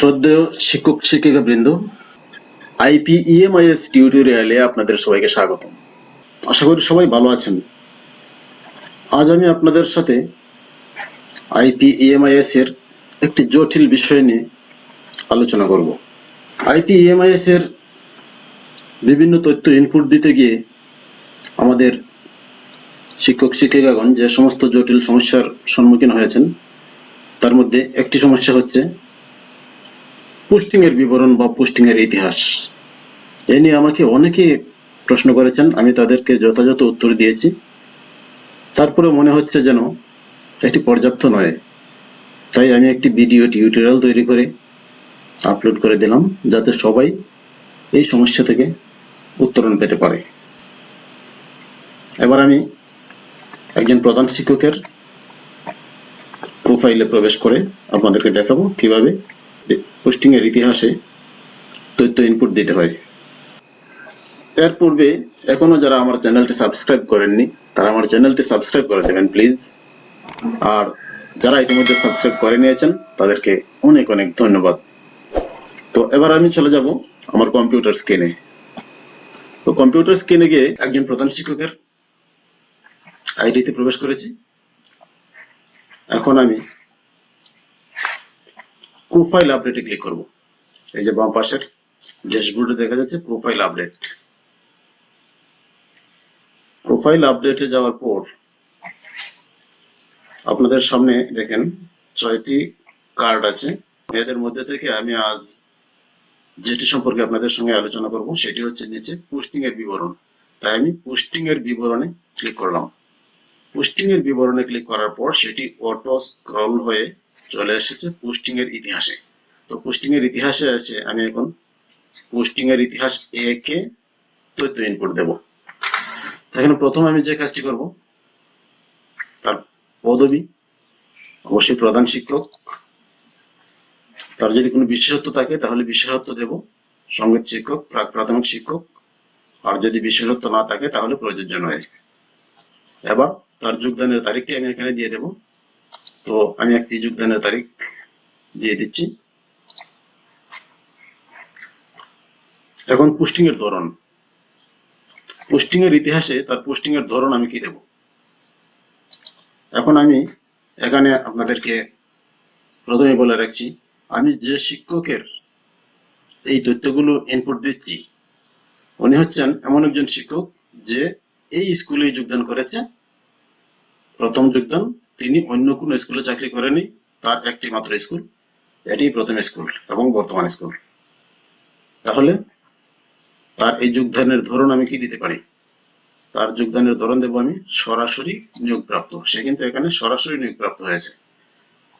শ্রদ্ধেয় শিক্ষক শিক্ষিকা বৃন্দ আইপিইএমআইএস টিউটোরিয়ালে আপনাদের সবাইকে স্বাগত আশা করি সবাই ভালো আছেন। আজ আমি আপনাদের সাথে আইপিইএমআইএস এর একটি জটিল বিষয় নিয়ে আলোচনা করব। আইপিইএমআইএস এর বিভিন্ন তথ্য ইনপুট দিতে গিয়ে আমাদের শিক্ষক শিক্ষিকাগণ যে সমস্ত জটিল সমস্যার সম্মুখীন হয়েছেন, তার মধ্যে একটি সমস্যা হচ্ছে পোস্টিং এর বিবরণ বা পোস্টিং এর ইতিহাস। এ নিয়ে আমাকে অনেকে প্রশ্ন করেছেন, আমি তাদেরকে যথাযথ উত্তর দিয়েছি। তারপরে মনে হচ্ছে যেন এটি পর্যাপ্ত নয়। তাই আমি একটি ভিডিও টিউটোরিয়াল তৈরি করে আপলোড করে দিলাম, যাতে সবাই এই সমস্যা থেকে উত্তরণ পেতে পারে। এবার আমি একজন প্রধান শিক্ষকের প্রোফাইলে প্রবেশ করে আপনাদেরকে দেখাবো কীভাবে পোস্টিং এর ইতিহাসে তথ্য ইনপুট দিতে হয় এর পূর্বে এখনও যারা আমার চ্যানেলটি সাবস্ক্রাইব করেননি, তারা আমার চ্যানেলটি সাবস্ক্রাইব করে দেবেন প্লিজ আর যারা ইতিমধ্যে সাবস্ক্রাইব করে নিয়েছেন, তাদেরকে অনেক অনেক ধন্যবাদ। তো এবার আমি চলে যাব আমার কম্পিউটার স্ক্রিনে তো কম্পিউটার স্ক্রিনে গিয়ে একজন প্রধান শিক্ষকের আইডিতে প্রবেশ করেছি। এখন আমি প্রোফাইল আপডেটে ক্লিক করব। এই যে বাম পাশের ড্যাশবোর্ডে দেখা যাচ্ছে প্রোফাইল আপডেট প্রোফাইল আপডেটে যাওয়ার পর আপনাদের সামনে দেখেন ছয়টি কার্ড আছে। এদের মধ্যে থেকে আমি আজ যেটি সম্পর্কে আপনাদের সঙ্গে আলোচনা করব, সেটি হচ্ছে নিচে পোস্টিং এর বিবরণ। তাই আমি পোস্টিং এর বিবরণে ক্লিক করলাম। পোস্টিং এর বিবরণে ক্লিক করার পর সেটি অটো স্ক্রল হয়ে চলে এসেছে পোস্টিং এর ইতিহাসে। তো পোস্টিং এর ইতিহাসে আছে, আমি এখন পোস্টিং এর ইতিহাস এ কে তথ্য ইনপুট দেব। এখানে প্রথম আমি যে কাজটি করব, তার পদবি, অবশ্যই প্রধান শিক্ষক, তার যদি কোনো বিশেষত্ব থাকে তাহলে বিশেষত্ব দেব, সংগীত শিক্ষক প্রাক প্রাথমিক শিক্ষক, আর যদি বিশেষত্ব না থাকে তাহলে প্রযোজ্য নয়। এবার তার যোগদানের তারিখটি আমি এখানে দিয়ে দেব। তো আমি একটি যোগদানের তারিখ দিয়ে দিচ্ছি। এখন পোস্টিং এর ধরন। পোস্টিং এর ইতিহাসে তার পোস্টিং এর ধরন আমি কি দেব? এখন আমি এখানে আপনাদেরকে প্রথমে বলে রাখছি, আমি যে শিক্ষকের এই তথ্যগুলো ইনপুট দিচ্ছি, উনি হচ্ছেন এমন একজন শিক্ষক যে এই স্কুলে যোগদান করেছে। প্রথম যোগদান তিনি অন্য কোনো স্কুলে চাকরি করেনি তার একটি মাত্র স্কুল, এটি প্রথম স্কুল এবং বর্তমান স্কুল। তাহলে তার এই যোগদানের ধরন আমি কি দিতে পারি? তার যোগদানের ধরন দেবো আমি সরাসরি নিয়োগপ্রাপ্ত। সে কিন্তু এখানে সরাসরি নিয়োগপ্রাপ্ত হয়েছে।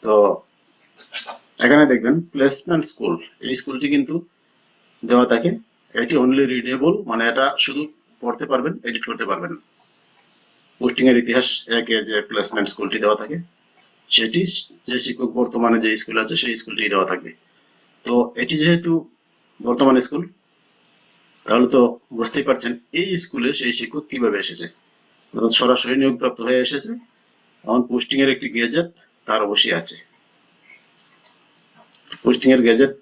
তো এখানে দেখবেন প্লেসমেন্ট স্কুল এই স্কুলটি কিন্তু দেওয়া থাকে, এটি অনলি রিডেবল মানে এটা শুধু পড়তে পারবেন এডিট করতে পারবেন পোস্টিং এর ইতিহাস একে যে প্লেসমেন্ট স্কুলটি দেওয়া থাকে, সেটি যে শিক্ষক বর্তমানে যে স্কুল আছে, সেই স্কুলটি দেওয়া থাকবে। তো এটি যেহেতু বর্তমান স্কুল তাহলে তো বুঝতেই পারছেন এই স্কুলে সেই শিক্ষক কীভাবে এসেছে। সরাসরি নিয়োগপ্রাপ্ত হয়ে এসেছে এখন পোস্টিং এর একটি গেজেট তার অবশ্যই আছে। পোস্টিং এর গেজেট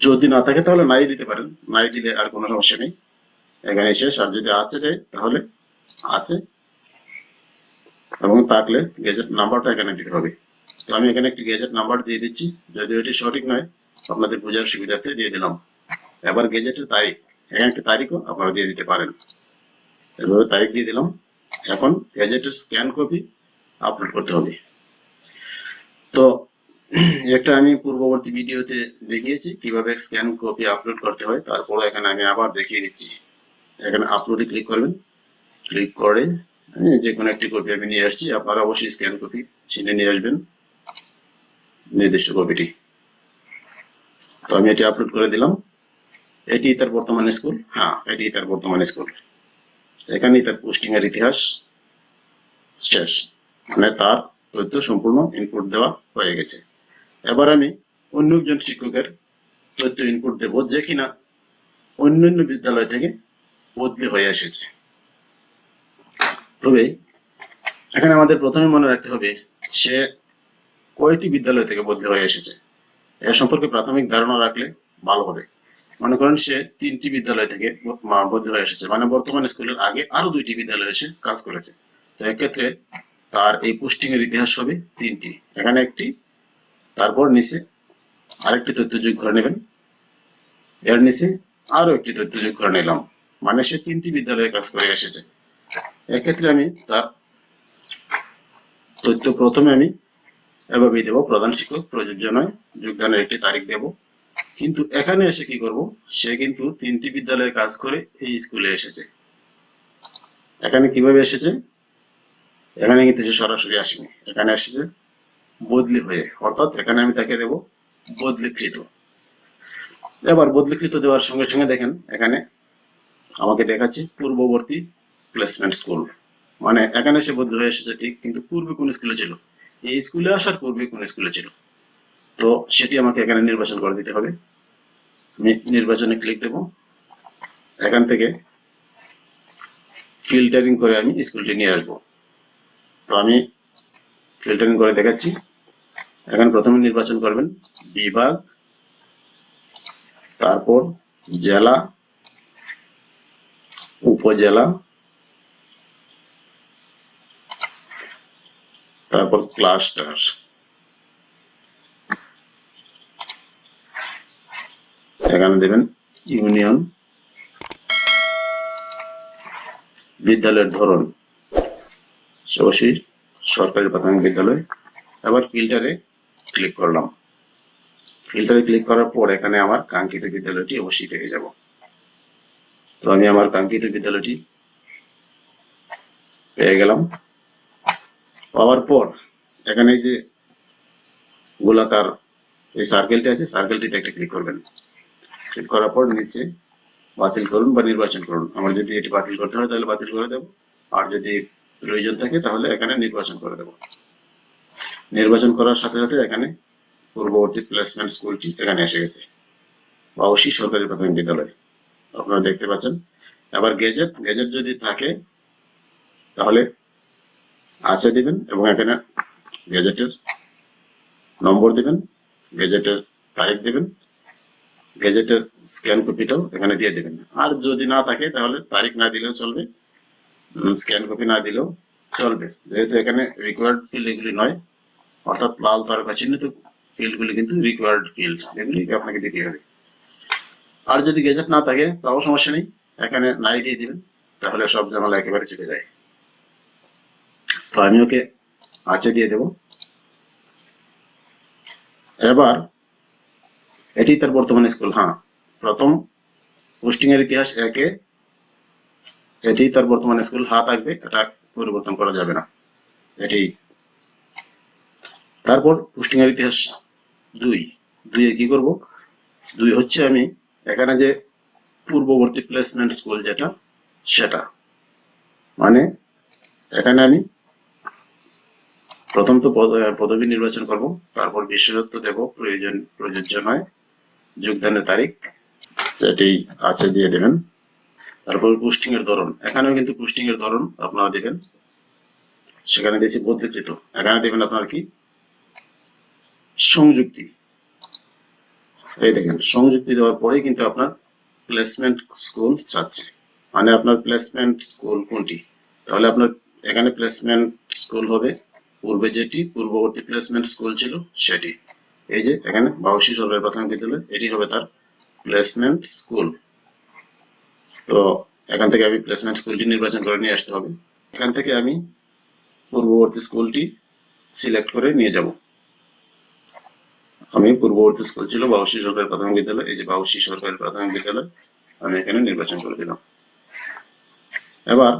যদি না থাকে, তাহলে নাই দিতে পারেন। নাই দিলে আর কোনো সমস্যা নেই। এখানে শেষ। আর যদি আছে, তাহলে আছে। এবং থাকলে গেজেট নাম্বারটা এখানে দিতে হবে। তো আমি এখানে একটি গেজেট নাম্বার দিয়ে দিচ্ছি। যদি এটি সঠিক নয়, আপনাদের বোঝার সুবিধার্থে দিয়ে দিলাম। এবার গেজেটের তারিখ, এখানে একটি তারিখও আপনারা দিয়ে দিতে পারেন। এভাবে তারিখ দিয়ে দিলাম। এখন গেজেটের স্ক্যান কপি আপলোড করতে হবে। তো একটা আমি পূর্ববর্তী ভিডিওতে দেখিয়েছি কীভাবে স্ক্যান কপি আপলোড করতে হয়। তারপর এখানে আমি আবার দেখিয়ে দিচ্ছি। এখানে আপলোডে ক্লিক করবেন। ক্লিক করে হ্যাঁ, যে কোনো একটি কপি আমি নিয়ে আসছি আপনারা অবশ্যই স্ক্যান কপি ছিনে নিয়ে আসবেন নির্দিষ্ট কপিটি তো আমি এটি আপলোড করে দিলাম। এটি তার বর্তমান স্কুল হ্যাঁ এটি তার বর্তমান স্কুল এখানেই তার পোস্টিং এর ইতিহাস শেষ মানে তার তথ্য সম্পূর্ণ ইনপুট দেওয়া হয়ে গেছে। এবার আমি অন্য একজন শিক্ষকের তথ্য ইনপুট দেব যে কিনা অন্যান্য বিদ্যালয় থেকে বদলি হয়ে এসেছে। তবে এখানে আমাদের প্রথমে মনে রাখতে হবে, সে কয়টি বিদ্যালয় থেকে বদলি হয়ে এসেছে। এ সম্পর্কে প্রাথমিক ধারণা রাখলে ভালো হবে। মনে করেন সে তিনটি বিদ্যালয় থেকে বদলি হয়ে এসেছে মানে বর্তমান স্কুলের আগে আরও দুইটি বিদ্যালয়ে এসে কাজ করেছে। তো এক্ষেত্রে তার এই পোস্টিং এর ইতিহাস হবে তিনটি। এখানে একটি, তারপর নিচে আরেকটি তথ্য যোগ করে নেবেন। এর নিচে আরও একটি তথ্য যোগ করে নিলাম মানে সে তিনটি বিদ্যালয়ে কাজ করে এসেছে। এক্ষেত্রে আমি তার তথ্য প্রথমে আমি এভাবেই দেব। প্রধান শিক্ষক, প্রযোজ্য নয়, যোগদানের একটি তারিখ দেব। কিন্তু এখানে এসে কি করব? সে কিন্তু তিনটি বিদ্যালয়ে কাজ করে এই স্কুলে এসেছে। এখানে কীভাবে এসেছে? এখানে কিন্তু সে সরাসরি আসেনি। এখানে এসেছে বদলি হয়ে। অর্থাৎ এখানে আমি তাকে দেব বদলিকৃত। এবার বদলিকৃত দেওয়ার সঙ্গে সঙ্গে দেখেন, এখানে আমাকে দেখাচ্ছে পূর্ববর্তী প্লেসমেন্ট স্কুল মানে এখানে সে বদলি হয়ে এসেছে ঠিক, কিন্তু পূর্বে কোন স্কুলে ছিল। এই স্কুলে আসার পূর্বে কোন স্কুলে ছিল। তো সেটি আমাকে এখানে নির্বাচন করে দিতে হবে। নির্বাচনে ক্লিক দেব। এখান থেকে ফিল্টারিং করে আমি স্কুলটি নিয়ে আসব। তো আমি ফিল্টারিং করে দেখাচ্ছি। এখন প্রথমে নির্বাচন করবেন। বিভাগ, তারপর জেলা, উপজেলা তারপর ক্লাস্টার এখানে দেবেন ইউনিয়ন বিদ্যালয়ের ধরন অবশ্যই সরকারি প্রাথমিক বিদ্যালয়, আবার ফিল্টারে ক্লিক করলাম। ফিল্টারে ক্লিক করার পর এখানে আমার কাঙ্ক্ষিত বিদ্যালয়টি অবশ্যই পেয়ে যাব। তো আমি আমার কাঙ্ক্ষিত বিদ্যালয়টি পেয়ে গেলাম। পাওয়ার পর এখানে যে গোলাকার এই সার্কেলটি আছে সার্কেলটিতে একটা ক্লিক করবেন। ক্লিক করার পর নিচে বাতিল করুন বা নির্বাচন করুন। আমার যদি এটি বাতিল করতে হয় তাহলে বাতিল করে দেব। আর যদি প্রয়োজন থাকে তাহলে এখানে নির্বাচন করে দেব। নির্বাচন করার সাথে সাথে এখানে পূর্ববর্তী প্লেসমেন্ট স্কুলটি এখানে এসে গেছে। বাউসি সরকারি প্রাথমিক বিদ্যালয়। আপনারা দেখতে পাচ্ছেন। আবার গেজেট গেজেট যদি থাকে তাহলে আছে দিবেন এবং এখানে গেজেটের নম্বর দিবেন, গেজেটের তারিখ দিবেন, গেজেটের স্ক্যান কপিটাও এখানে দিয়ে দেবেন। আর যদি না থাকে তাহলে তারিখ না দিলেও চলবে স্ক্যান কপি না দিলেও চলবে। যেহেতু এখানে রিকোয়ার্ড ফিল্ড এগুলি নয়, অর্থাৎ লাল তারকা চিহ্নিত ফিল্ডগুলি কিন্তু রিকোয়ার্ড ফিল্ড এগুলি আপনাকে দিতে হবে। আর যদি গেজেট না থাকে, তাও সমস্যা নেই, এখানে নাই দিয়ে দিবেন, তাহলে সব ঝামেলা একেবারে চলে যায়। তো আমি ওকে আছে দিয়ে দেব। এবার এটি তার বর্তমান স্কুল হ্যাঁ প্রথম পোস্টিং এর ইতিহাস একে, এটি তার বর্তমান স্কুল, হা থাকবে, এটা পরিবর্তন করা যাবে না, এটি। তারপর পোস্টিং এর ইতিহাস দুই দুই কি করব? দুই হচ্ছে আমি এখানে যে পূর্ববর্তী প্লেসমেন্ট স্কুল যেটা, সেটা। মানে এখানে আমি প্রথম তো পদ- পদবী নির্বাচন করব, তারপর বিশেষত্ব দেব, প্রয়োজন, প্রযোজ্য নয়। যোগদানের তারিখ যেটি আছে দিয়ে দেবেন। তারপর পোস্টিং এর ধরন, এখানেও কিন্তু পোস্টিং এর ধরন আপনারা দেবেন। সেখানে দিয়েছি বদলিকৃত এখানে দেবেন আপনার কি? সংযুক্তি। এই দেখেন, সংযুক্তি দেওয়ার পরে কিন্তু আপনার প্লেসমেন্ট স্কুল চাচ্ছে মানে আপনার প্লেসমেন্ট স্কুল কোনটি? তাহলে আপনার এখানে প্লেসমেন্ট স্কুল হবে পূর্বে যেটি পূর্ববর্তী প্লেসমেন্ট স্কুল ছিল, সেটি। এই যে, এখানে বাউসি সরকারি প্রাথমিক বিদ্যালয়, এটি হবে তার প্লেসমেন্ট স্কুল তো এখান থেকে আমি প্লেসমেন্ট স্কুলটি নির্বাচন করে নিয়ে আসতে হবে। এখান থেকে আমি পূর্ববর্তী স্কুলটি সিলেক্ট করে নিয়ে যাব। আমি পূর্ববর্তী স্কুল ছিল বাউসি সরকারি প্রাথমিক বিদ্যালয়, এই যে বাউসি সরকারি প্রাথমিক বিদ্যালয়, আমি এখানে নির্বাচন করে দিলাম। এবার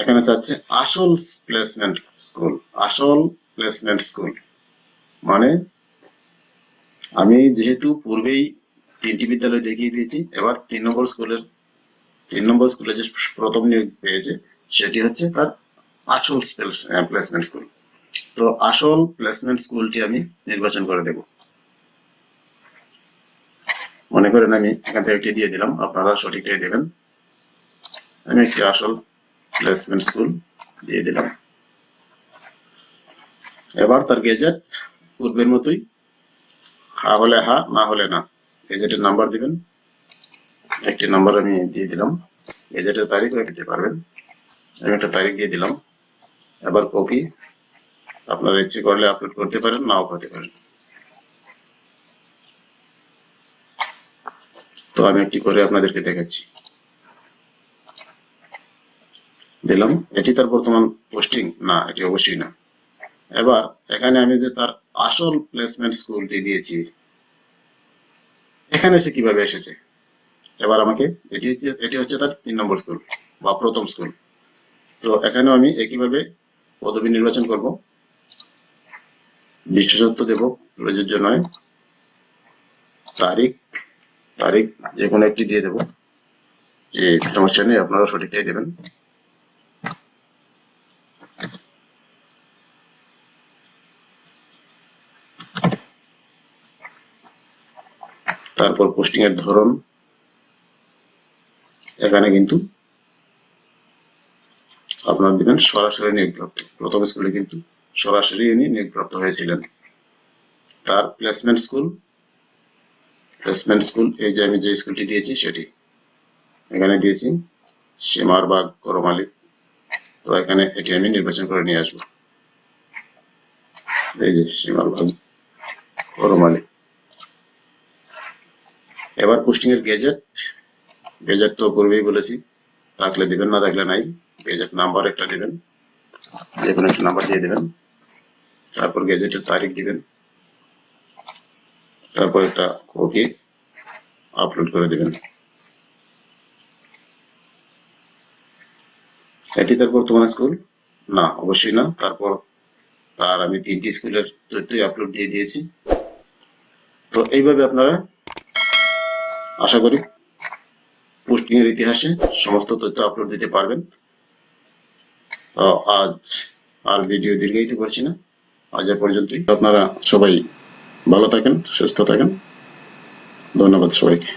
এখানে চাচ্ছে আসল প্লেসমেন্ট স্কুল আসল প্লেসমেন্ট স্কুল মানে আমি যেহেতু পূর্বেই তিনটি বিদ্যালয় দেখিয়ে দিয়েছি, এবার তিন নম্বর স্কুলের তিন নম্বর স্কুলে যে প্রথম নিয়োগ পেয়েছে, সেটি হচ্ছে তার আসল প্লেসমেন্ট স্কুল তো আসল প্লেসমেন্ট স্কুলটি আমি নির্বাচন করে দেব। মনে করেন আমি এখান থেকে দিয়ে দিলাম, আপনারা সঠিকটাই দেবেন। আমি একটি আসল প্লেসমেন্ট স্কুল দিয়ে দিলাম। এবার তার গেজেট পূর্বের মতোই, হা হলে হা, না হলে না গেজেটের নাম্বার দিবেন। একটি নাম্বার আমি দিয়ে দিলাম। গেজেটের তারিখও দিতে পারবেন। আমি একটা তারিখ দিয়ে দিলাম। এবার কপি আপনার ইচ্ছে করলে আপলোড করতে পারেন, নাও করতে পারেন। তো আমি একটি করে আপনাদেরকে দেখাচ্ছি। দিলাম। এটি তার বর্তমান পোস্টিং না, এটি অবশ্যই না। এবার এখানে আমি যে তার আসল প্লেসমেন্ট স্কুলটি দিয়েছি, এখানে সে কীভাবে এসেছে? এবার আমাকে এটি হচ্ছে এটি হচ্ছে তার তিন নম্বর স্কুল বা প্রথম স্কুল তো এখানেও আমি একইভাবে পদবি নির্বাচন করব? বিশেষত্ব দেব, প্রযোজ্য নয়। তারিখ তারিখ যে কোনো একটি দিয়ে দেব। যে সমস্যা নেই, আপনারা সঠিকটাই দেবেন। তারপর পোস্টিং এর ধরন, এখানে কিন্তু আপনার দিবেন সরাসরি নিয়োগপ্রাপ্ত প্রথম স্কুলে কিন্তু সরাসরি ইনি নিয়োগপ্রাপ্ত হয়েছিলেন। তার প্লেসমেন্ট স্কুল প্লেসমেন্ট স্কুল এই যে আমি যে স্কুলটি দিয়েছি সেটি এখানে দিয়েছি সীমার সীমারবাগ, করমালি। তো এখানে এটি আমি নির্বাচন করে নিয়ে আসব। এই যে সীমারবাগ, করমালি। এবার পোস্টিং এর গেজেট গেজেট তো পূর্বেই বলেছি। থাকলে দিবেন, না থাকলে নাই। গেজেট নাম্বার একটা দিবেন। যে কোনো একটা নাম্বার দিয়ে দিবেন। তারপর গেজেটের তারিখ দিবেন। তারপর একটা কপি আপলোড করে দিবেন। এটি তার বর্তমান স্কুল? না, অবশ্যই না। তারপর তার আমি তিনটি স্কুলের তথ্যই আপলোড দিয়ে দিয়েছি। তো এইভাবে আপনারা আশা করি পোস্টিং এর ইতিহাসে সমস্ত তথ্য আপলোড দিতে পারবেন। আজ আর ভিডিও দীর্ঘায়িত করছি না। আজ এ পর্যন্তই। আপনারা সবাই ভালো থাকেন, সুস্থ থাকেন। ধন্যবাদ সবাইকে।